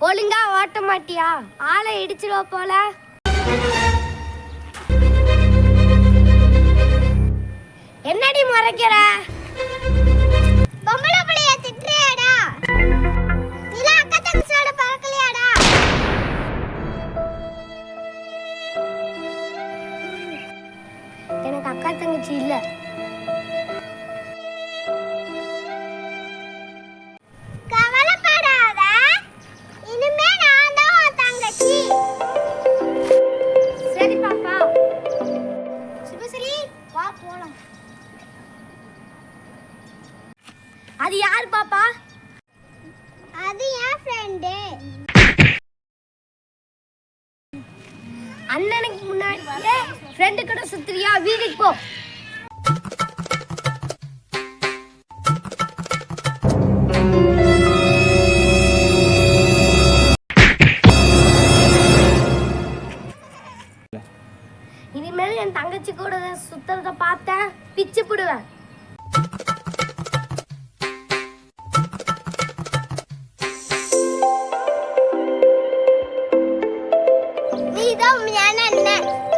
ஒழுங்கா ஓட்ட மாட்டியா? ஆளை இடிச்சிடுவ போல. என்னடி மறைக்கிற? பொம்பளை புள்ளைய திட்டுறியாடா? அக்கா தங்கச்சியோட பறக்கலையாடா எனக்கு அக்கா தங்கச்சி இல்ல. அது யார் பாப்பா? அது என் ஃப்ரெண்டு அண்ணனுக்கு முன்னாடியே ஃப்ரெண்டு கூட சுத்துறியா வீட்டுக்கு போ. இனிமேல் என் தங்கச்சி கூட சுத்துறத பார்த்தேன். பிச்சு போடுவேன். 我们家奶奶。